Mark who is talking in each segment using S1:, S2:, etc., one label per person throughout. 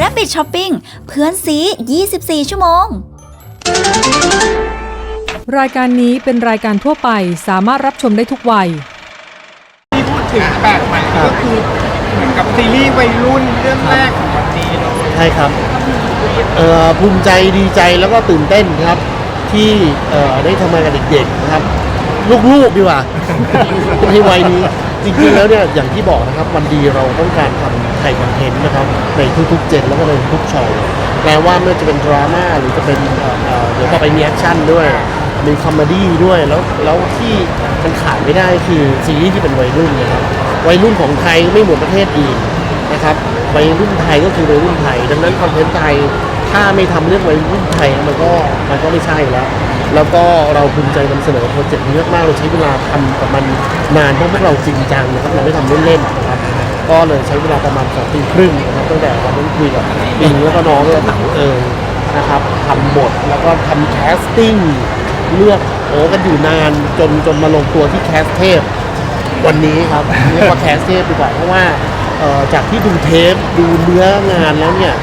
S1: Rabbit Shopping เพื่อนซี 24 ชั่วโมง
S2: รายการนี้เป็นรายการทั่วไปสามารถรับชมได้ทุกวัย
S3: ที่พูดถึงแปลกใหม่ก็คือเหมือนกับซีรีส์วัยรุ่นเรื่องแรกของวันนี้เลย
S4: ใช่ครับเอ่อภูมิใจดีใจแล้วก็ตื่นเต้นครับ ที่เอ่อได้ทำงานกับเด็กๆนะครับ ลูกๆดีกว่า ในวัยนี้จริงๆแล้วเนี่ยอย่างที่บอกนะครับวันดีเราต้องการทำไทยคอนเทนต์นะครับในทุกๆเจนแล้วก็ในทุกๆโชว์แปลว่าไม่ว่าจะเป็นดราม่าหรือจะเป็นเอ่อเอ่อเดี๋ยวต่อไปมีแอคชั่นด้วย มีคอมเมดี้ด้วยแล้วแล้วที่มันขาดไม่ได้คือซีรีส์ที่เป็นวัยรุ่นนะครับวัยรุ่นของไทยไม่เหมือนประเทศอื่นนะครับวัยรุ่นไทยก็คือวัยรุ่นไทย ดังนั้นคอนเทนต์ไทย ถ้าไม่ทำเรื่องวัยรุ่นไทยมันก็มันก็ไม่ใช่แล้ว แล้วก็เราภูมิใจนำเสนอโปรเจกต์นี้มากเราใช้เวลาทำกับมันนานเพราะพวกเราจริงจังนะครับเราไม่ทำเล่นๆนะครับก็เลยใช้เวลาประมาณสองปีครึ่งนะครับตั้งแต่วันนั้นคุยกับบิงแล้วก็น้องแล้วก็เต๋าเองนะครับทำบทแล้วก็ทำแคสติ้งเลือกโอ้กันอยู่นานจนจนมาลงตัวที่แคสเทพวันนี้ครับเรียกว่าแคสเทพดีกว่าเพราะว่าจากที่ดูเทปดูเนื้องานแล้วเนี่ย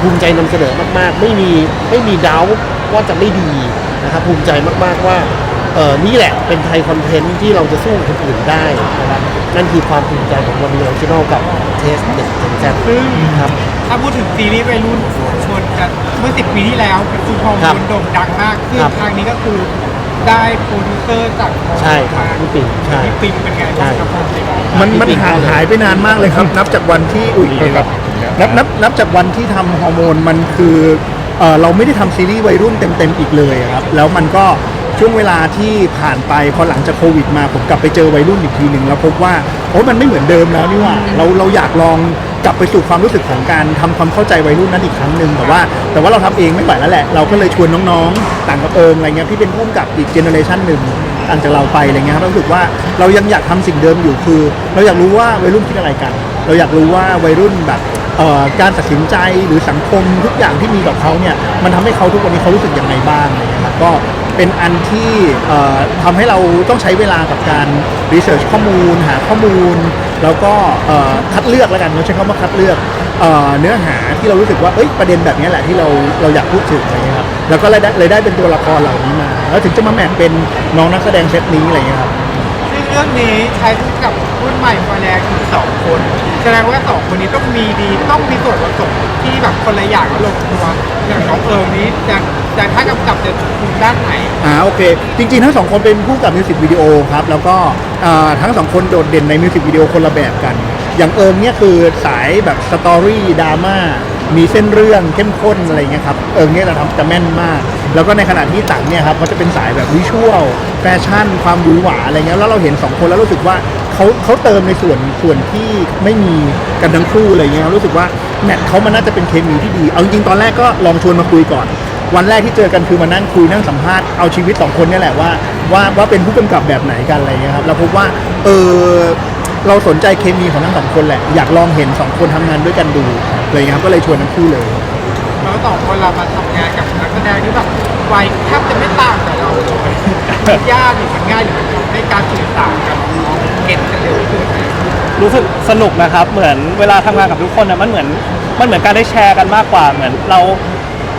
S4: ภูมิใจนำเสนอมากๆ ไม่มีไม่มีดาวว่าจะไม่ดีนะครับภูมิใจมากๆว่าเออนี่แหละเป็นไทยคอนเทนต์ที่เราจะสู้คนอื่นได้นะครับนั่นคือความภูมิใจของวันเรียลชิโนกับเทสเด็กแซ่บ
S3: ซึ่ง
S4: ครับ
S3: ถ้าพูดถึงซีรีส์วัยรุ่นชวนกันเมื่อ10ปีที่แล้วเป็นซูฮอร์
S4: ครั
S3: โม
S4: บ
S3: นโด่งดังมากซึ่ง
S4: ครับ
S3: ทางนี้ก็คือได้โปรดิวเซอร์จากฮอร์โมน
S4: ใช่ครับ
S3: มา
S4: พี่ปิงใช่
S3: พี่ปิงเป็นไงบ้างกับโปรเจกต์
S5: มันมันห่างหายไปนานมากเลยครับ นับจากวันที่อุ้ยครับ นับนับนับจากวันที่ทำฮอร์โมนมันคือเออเราไม่ได้ทำซีรีส์วัยรุ่นเต็มๆอีกเลยครับแล้วมันก็ช่วงเวลาที่ผ่านไปพอหลังจากโควิดมาผมกลับไปเจอวัยรุ่นอีกทีหนึ่งแล้วพบว่าโอ้มันไม่เหมือนเดิมแล้วนี่หว่าเราเราอยากลองกลับไปสู่ความรู้สึกของการทำความเข้าใจวัยรุ่นนั้นอีกครั้งหนึ่งแต่ว่า แต่ว่าเราทำเองไม่ไหวแล้วแหละ เราก็เลยชวนน้องๆ ต่างกับเอิงอะไรเงี้ยที่เป็นผู้กำกับอีกเจเนอเรชันหนึ่งต่างจากเราไปอะไรเงี้ยครับรู้สึกว่าเรายังอยากทำสิ่งเดิมอยู่คือ เราอยากรู้ว่าวัยรุ่นคิดอะไรกัน เราอยากรู้ว่าวัยรุ่นแบบ เอ่อการตัดสินใจหรือสังคมทุกอย่างที่มีกับเขาเนี่ยมันทำให้เขาทุกวันนี้เขารู้สึกยังไงบ้างอะไรเงี้ยครับก็เป็นอันที่เอ่อทำให้เราต้องใช้เวลากับการรีเสิร์ชข้อมูล หาข้อมูล แล้วก็เอ่อคัดเลือกแล้วกันเราใช้คำว่าคัดเลือกเอ่อเนื้อหาที่เรารู้สึกว่าเอ้ยประเด็นแบบนี้แหละที่เราเราอยากพูดถึงอะไรเงี้ยครับแล้วก็เลยได้เลยได้เป็นตัวละครเหล่านี้มา แล้วถึงจะมาแมทเป็นน้องนักแสดงเซตนี้อะไรเงี้ยครับ
S3: เรื่องนี้ใช้กับรุ่นใหม่ไฟแรงถึงสองคน แสดงว่าสองคนนี้ต้องมีดีต้องมีส่วนผสมที่แบบคนละอย่างแล้วลงตัวอย่างน้องเอิงนี้จะจะถ้ากำกับจะคุมด้านไหน
S5: อ่าโอเค จริงๆ ทั้งสองคนเป็นผู้กำกับมิวสิกวิดีโอครับ แล้วก็อ่าทั้งสองคนโดดเด่นในมิวสิกวิดีโอคนละแบบกัน อย่างเอิงเนี่ยคือสายแบบสตอรี่ดราม่า มีเส้นเรื่องเข้มข้นอะไรเงี้ยครับเอิงเนี่ยจะทำจะแม่นมาก แล้วก็ในขณะที่ต่างเนี่ยครับเขาจะเป็นสายแบบวิชวลแฟชั่น ความหวือหวาอะไรเงี้ยแล้วเราเห็นสองคนแล้วรู้สึกว่าเขาเขาเติมในส่วนส่วนที่ไม่มีกันทั้งคู่อะไรเงี้ยรู้สึกว่าแมทเขามันน่าจะเป็นเคมีที่ดี เอาจริงตอนแรกก็ลองชวนมาคุยก่อน วันแรกที่เจอกันคือมานั่งคุยนั่งสัมภาษณ์เอาชีวิตสองคนเนี่ยแหละว่าว่าว่าเป็นผู้กำกับแบบไหนกันอะไรเงี้ยครับเราพบว่าเออ เราสนใจเคมีของทั้งสองคนแหละ อยากลองเห็นสองคนทำงานด้วยกันดูอะไรเงี้ยครับก็เลยชวนทั้งคู่เลย
S3: แล้วสองคนเรามาทำงานกับนักแสดงที่แบบวัยแทบจะไม่ต่างกับเราเลยมันยากหรือมันง่ายหรือมันทำให้การสื่อสารกับน้องเก็ตกันเร็วขึ้นไหม
S6: รู้สึกสนุกนะครับ เหมือนเวลาทำงานกับทุกคนนะมันเหมือนมันเหมือนการได้แชร์กันมากกว่าเหมือนเรา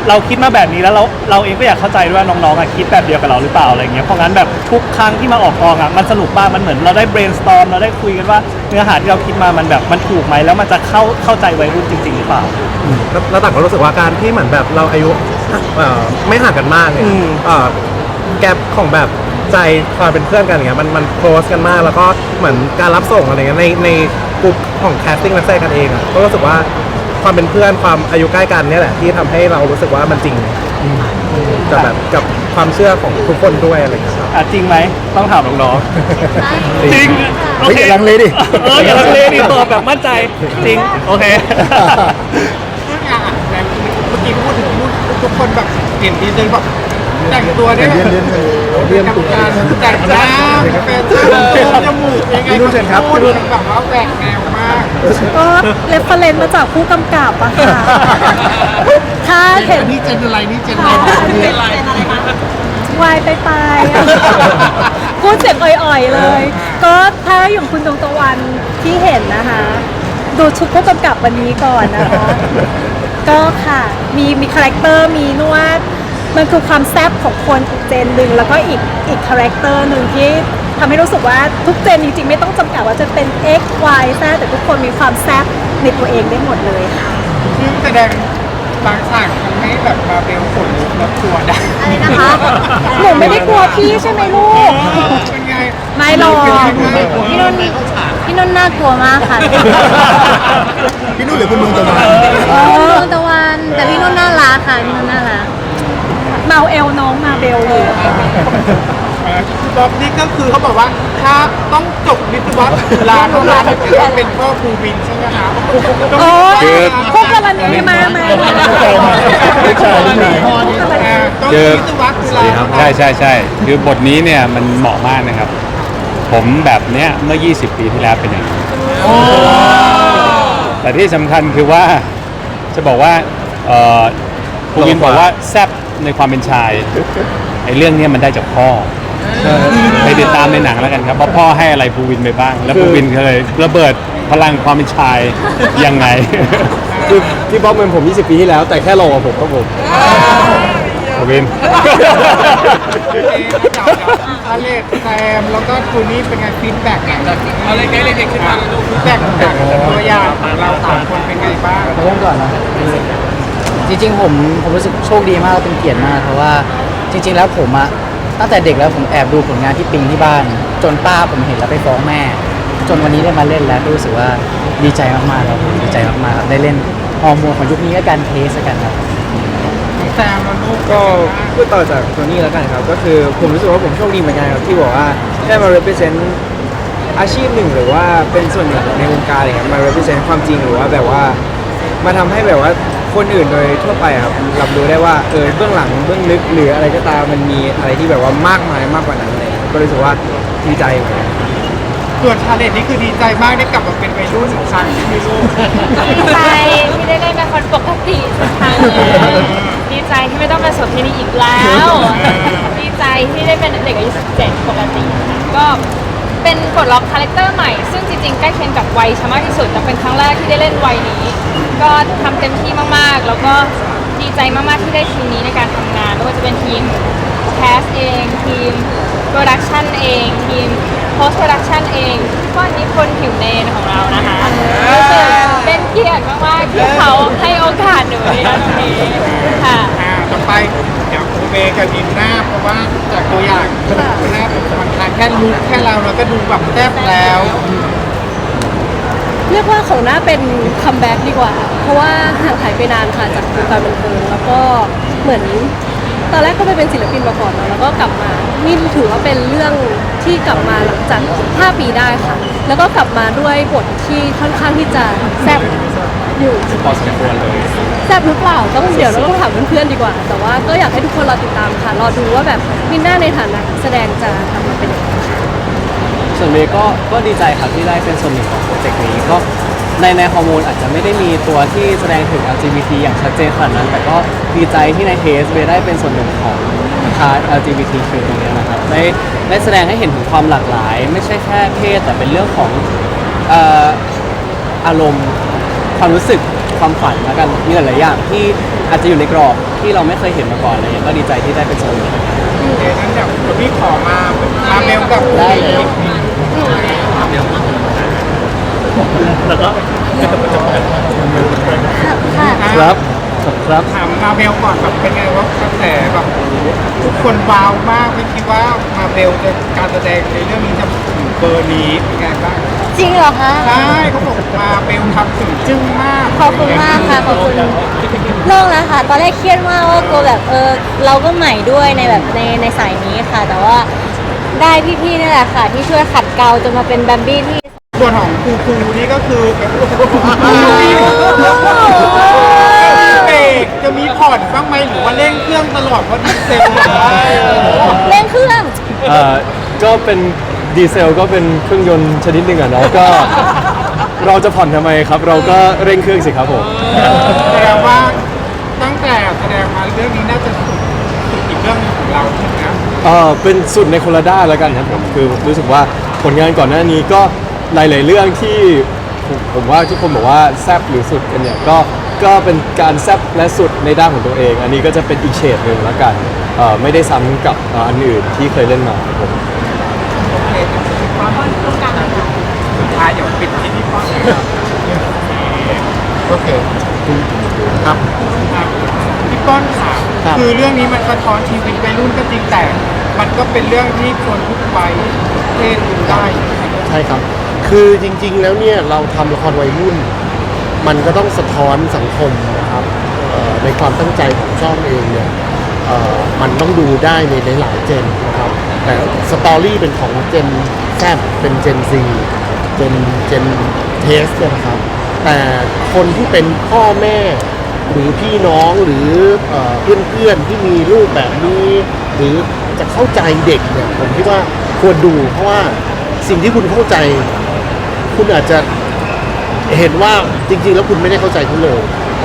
S6: เราคิดมาแบบนี้แล้วเราเราเองก็อยากเข้าใจด้วยว่าน้องๆอะคิดแบบเดียวกับเราหรือเปล่าอะไรเงี้ยเพราะงั้นแบบทุกครั้งที่มาออกกองอะมันสนุกมากมันเหมือนเราได้ brainstorm เราได้คุยกันว่าเนื้อหาที่เราคิดมามันแบบมันถูกไหมแล้วมันจะเข้าเข้าใจวัยรุ่นจริง ๆ หรือเปล่า
S7: แล้วแล้วต่างก็รู้สึกว่าการที่เหมือนแบบเราอายุเอ่อไม่ห่างกันมากเนี่ย
S6: อืม
S7: เอ่อแกลบของแบบใจความเป็นเพื่อนกันอย่างเงี้ยมันมันโคลสกันมากแล้วก็เหมือนการรับส่งอะไรเงี้ยในในกลุ่มของแคสติ้งนักแสดงกันเองอะก็รู้สึกว่า ความเป็นเพื่อนความอายุใกล้กันเนี่ยแหละที่ทำให้เรารู้สึกว่ามันจริงกับแบบกับความเชื่อของทุกคนด้วยอะไรเงี้ยครับ
S6: อะจริงไหมต้องถามน้องๆจริงโอ
S5: เฮ้ย
S6: เค
S5: อย่าลังเลดิ
S6: เอออย่าลังเลดิตอบแบบมั่นใจจริงโอเค
S3: ซึ่งอะแบบเมื่อกี้พูดถึงพูดทุกคนแบบเห็นดีเลยแบบแต่งตัวได้แบบ
S5: เรียนเรียนเรี
S3: เรี
S5: ย
S3: ย
S5: น
S3: นการแต่งหน้าแฟชั่นจมูกยังไง
S5: พี่นุ่นเชิญครับ
S3: พูดแบบว่าแหวกแนวมา ก
S2: ก็เรฟเฟรนมาจากผู้กำกับอะค่ะ ถ้าเห็น
S4: นี่เจนอะไรนี่เจน
S2: ค่ะ
S4: อะไร
S2: วายไปตายอะพูดเสียงอ่อยๆเลย ก็ถ้าอย่างคุณดวงตะวันที่เห็นนะคะ ดูชุดผู้กำกับวันนี้ก่อนนะคะ ก็ค่ะมีมีคาแรคเตอร์มีนวด มันคือความแซบของคนอีกเจนหนึ่งแล้วก็อีกอีกคาแรคเตอร์หนึ่งที่ ทำให้รู้สึกว่าทุกเจนจริงๆ ไม่ต้องจำกัดว่าจะเป็น X Y Z แต่ทุกคนมีความแซบในตัวเองได้หมดเลยค่ะ
S3: ซึ่งแสดงบางฉากทำให้แบบมาเบลขนลุกแล้วกลัวได้
S2: อะไรนะคะหนูไม่ได้กลัวพี่ใช่ไหมลูก
S3: เป็นไง
S2: ไม่หรอก
S1: พี่นุ่นพี่นุ่นน่ากลัวมากค่ะ
S5: พี่นุ่นหรือคุณดวงตะวัน
S1: ดวงตะวันแต่พี่นุ่นน่ารักค่ะพี่นุ่นน่ารัก
S2: เมาเอลน้องมาเบลอยู่
S3: บ๊อบนี่ก็คือเขาบอกว่าถ้าต้องจบวิศวะจุฬาเท่านั้นถึงจะเป็นพ่อครูวินใช่ไหมคะ
S2: โอ้ยพวกกรณีมามา
S5: ไม่ใช่ไม่ใช่
S3: ต้องวิศวะจุฬาเท่านั้น
S8: ใช่ใช่ใช่คือบทนี้เนี่ยมันเหมาะมากนะครับ ผมแบบเนี้ยเมื่อ 20 ปีที่แล้วเป็นอย่างนี้แต่ที่สำคัญคือว่าจะบอกว่าเอ่อภูวินบอกว่าแซบในความเป็นชายไอ้เรื่องเนี้ยมันได้จากพ่อ ไปติดตามในหนังแล้วกันครับว่าพ่อให้อะไรภูวินไปบ้าง แล้วภูวินเคยระเบิดพลังความเป็นชายยังไง
S7: คือพี่บ๊อบเป็นผม 20 ปีที่แล้ว แต่แค่รอกว่าผมครับผม
S8: ภูวิน
S3: เอ๊ะจากอาเลกแซมแล้วก็ทูนี่เป็นไงฟีดแบ็กเอาเลยเด็กๆขึ้นมาฟีดแบ็กจากตัวอย่างของเราสามคนเป็นไงบ้าง
S9: เริ่มก่อนนะจริงๆผมผมรู้สึกโชคดีมากและเป็นเกียรติมากเพราะว่าจริง ๆ แล้วผมอะ ตั้งแต่เด็กแล้วผมแอบดูผลงานที่ปิงที่บ้าน จนป้าผมเห็นแล้วไปฟ้องแม่ จนวันนี้ได้มาเล่นแล้วก็รู้สึกว่าดีใจมากๆครับดีใจมากๆครับได้เล่นฮอร์โมนของยุคนี้และการเทสกันครับ
S3: แซมแล้วลูก
S9: ก็พูดต่อจากตัวนี้แล้วกันครับ ก็คือผมรู้สึกว่าผมโชคดีเหมือนกันครับ ที่บอกว่าได้มา represent อาชีพหนึ่งหรือว่าเป็นส่วนหนึ่งในวงการอะไรเงี้ยมา represent ความจริงหรือว่าแบบว่า มาทำให้แบบว่า คนอื่นโดยทั่วไปอะครับรับรู้ได้ว่าเออเบื้องหลังเบื้องลึกหรืออะไรก็ตามมันมีอะไรที่แบบว่ามากมายมากกว่านั้นเลยก็รู้สึกว่าดีใจเหมือนกัน
S3: ส่วนชาเลนจ์นี่คือดีใจมากได้กลับมาเป็นวัยรุ่นอีกครั้งที่มีลูก
S10: ดีใจที่ได้เล่นเป็นคนปกติสักครั้งเลยดีใจที่ไม่ต้องเป็นโสเภณีอีกแล้ว ดีใจที่ได้เป็นเด็กอายุ17ปกติค่ะก็ เป็นปลดล็อกคาแรคเตอร์ใหม่ ซึ่งจริงๆ ใกล้เคียงกับวัยชามากที่สุดแต่เป็นครั้งแรกที่ได้เล่นวัยนี้ ก็ทำเต็มที่มากๆ แล้วก็ดีใจมากๆ ที่ได้ทีมนี้ในการทำงานไม่ว่าจะเป็นทีมแคสเอง ทีมโปรดักชันเอง ทีมโพสต์โปรดักชันเองก็อันนี้คนผิวเนนของเรานะคะรู้สึกเป็นเกียรติมากๆ ที่เขาให้โอกาสหนูในครั้งนี้ค่ะ
S3: อ่าต่อไปเดี๋ยวครูเมย์กับดินหน้าเพราะว่าจากตัวอย่างหน้าเป็นสำคัญแค่ลุกแค่เราเราก็ดูแบบแซ่บแล้ว
S2: เรียกว่าของหน้าเป็นคัมแบ็กดีกว่า เพราะว่าห่างหายไปนานค่ะจากวงการบันเทิงแล้วก็เหมือนตอนแรกก็ไปเป็นศิลปินมาก่อนเนอะแล้วก็กลับมา นี่ถือว่าเป็นเรื่องที่กลับมาหลังจาก 5 ปีได้ค่ะ แล้วก็กลับมาด้วยบทที่ค่อนข้างที่จะแซ่บอยู่
S8: พอสมควรเลย
S2: แซ่บหรือเปล่าต้องเดี๋ยวเราต้องถามเพื่อนๆดีกว่า แต่ว่าก็อยากให้ทุกคนรอติดตามค่ะ รอดูว่าแบบมินน่าในฐานะนักแสดงจะทำมาเป็นยังไง
S9: ส่วนเมย์ก็ก็ดีใจครับที่ได้เป็นส่วนหนึ่งของโปรเจกต์นี้ก็ในในฮอร์โมนอาจจะไม่ได้มีตัวที่แสดงถึง LGBT อย่างชัดเจนขนาดนั้น แต่ก็ดีใจที่ในเทสเมย์ได้เป็นส่วนหนึ่งของพาร์ท LGBTQ ตรงนี้นะครับได้ได้แสดงให้เห็นถึงความหลากหลาย ไม่ใช่แค่เพศแต่เป็นเรื่องของเอ่ออารมณ์ความรู้สึกความฝันแล้วกันมีหลายๆอย่างที่อาจจะอยู่ในกรอบที่เราไม่เคยเห็นมาก่อนอะไรอย่างเงี้ยก็ดีใจที่ได้เป็นส่วนหนึ่ง
S3: โอเคงั้นเดี๋ยวพี่ขอมามาเมลกับ
S9: ได้เลย
S3: ครับครับถามมาเมลก่อนแบบเป็นไงว่ากระแสแบบทุกคนว้าวมากไม่คิดว่ามาเมลจะการแสดงในเรื่องนี้จะถึงเบอร์นี้เป็นไงบ้าง
S1: จริงเหรอคะ
S3: ใช่เขาบอกมาเมลทำถึงจึ้งมาก
S1: ขอบคุณมากค่ะขอบคุณโล่งแล้วค่ะ ตอนแรกเครียดมากว่ากลัวแบบเออเราก็ใหม่ด้วยในแบบในในสายนี้ค่ะ แต่ว่า ได้พี่ๆนี่แหละค่ะ ที่ช่วยขัดเกลาจนมาเป็นแบมบี้ที่
S3: ส่วนของครูครูนี่ก็คือเบรกจะมีผ่อนบ้างไหมหรือว่าเร่งเครื่องตลอดเพราะดีเซลเลย
S1: เร่งเครื่อง
S7: เอ่อก็เป็นดีเซลก็เป็นเครื่องยนต์ชนิดหนึ่งอะเนาะก็ เราจะผ่อนทำไมครับ เราก็เร่งเครื่องสิครับผม
S3: แสดงว่าตั้งแต่แสดงมาเรื่องนี้น่าจะสุดสุดอีกเรื่องหนึงของเราใช่ไหม
S11: เออเป็นสุดในคนละด้านแล้วกันครับผมคือรู้สึกว่าผลงานก่อนหน้านี้ก็หลาย ๆ เรื่องที่ผมผมว่าทุกคนบอกว่าแซบหรือสุดกันเนี่ยก็ก็เป็นการแซบและสุดในด้านของตัวเอง อันนี้ก็จะเป็นอีกเฉดหนึ่งแล้วกันเอ่อไม่ได้ซ้ำกับเอ่ออันอื่นที่เคยเล่นมาครับผม
S3: สุดท้ายเดี๋ยวปิดที่พี่ป้อนนะครับ
S4: โอเคครับ
S3: ครับ พี่ป้อนค่ะ
S4: ครับ
S3: คือเรื่องนี้มันสะท้อนชีวิตวัยรุ่นก็จริงแต่ มันก็เป็นเรื่องที่คนทุกวัยเพศดูได้
S4: ใช่ครับ คือจริงๆ แล้วเนี่ยเราทำละครวัยรุ่น มันก็ต้องสะท้อนสังคมนะครับเอ่อในความตั้งใจของช่องเองเนี่ยเอ่อมันต้องดูได้ในหลายๆเจนนะครับ แต่สตอรี่เป็นของเจนแซบเป็นเจนซีเจนเจนเทสนะครับ แต่คนที่เป็นพ่อแม่ หรือพี่น้องหรือเอ่อเพื่อนๆที่มีลูกแบบนี้ หรือจะเข้าใจเด็กเนี่ยผมคิดว่าควรดู เพราะว่าสิ่งที่คุณเข้าใจ คุณอาจจะเห็นว่าจริง ๆ แล้วคุณไม่ได้เข้าใจเขาเลย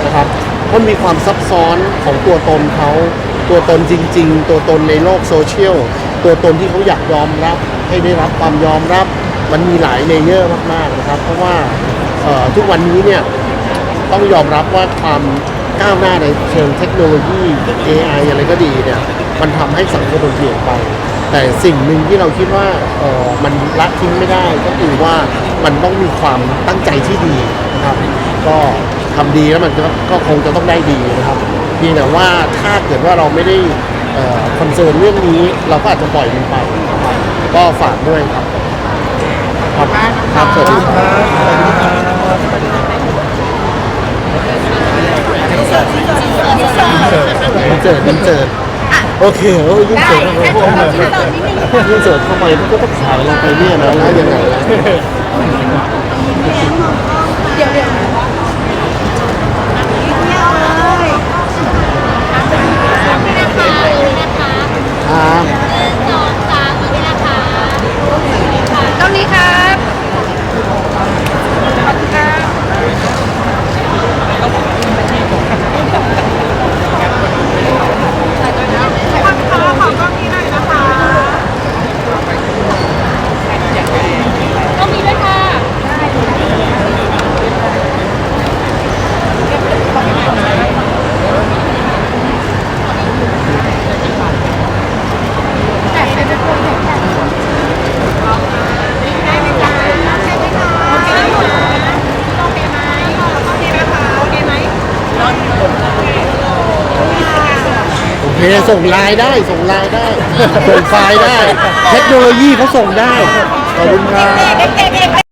S4: นะครับเพราะมีความซับซ้อนของตัวตนเขาตัวตนจริง ๆ ตัวตนในโลกโซเชียลตัวตนที่เขาอยากยอมรับให้ได้รับความยอมรับมันมีหลายเลเยอร์มากๆนะครับ เพราะว่าทุกวันนี้เนี่ยต้องยอมรับว่าความ ก้าวหน้าในเชิงเทคโนโลยี AI อะไรก็ดีเนี่ยมันทำให้สังคมมันเปลี่ยนไป แต่สิ่งหนึ่งที่เราคิดว่าเออมันละทิ้งไม่ได้ก็คือว่ามันต้องมีความตั้งใจที่ดีนะครับก็ทำดีแล้วมันก็คงจะต้องได้ดีนะครับเพียงแต่ว่าถ้าเกิดว่าเราไม่ได้คอนเซิร์นเรื่องนี้เราก็อาจจะปล่อยมันไป ก็ฝากด้วยครับครับครับสวัสดีครับมัน เจิดมันเจิดโอเคโอ้ยยิ่งเจิดยิ่งเจิดเข้าไปมันก็ต้องขายเราไปเนี่ยนะแล้วยังไงล่ะครับ
S10: ตรงนี้ครับ ต้องมีด้วยค่ะ
S4: โอเคส่งไลน์ได้ส่งไลน์ได้ ส่งไฟล์ได้ เทคโนโลยีเขาส่งได้ขอบคุณครับ
S10: เด็กๆ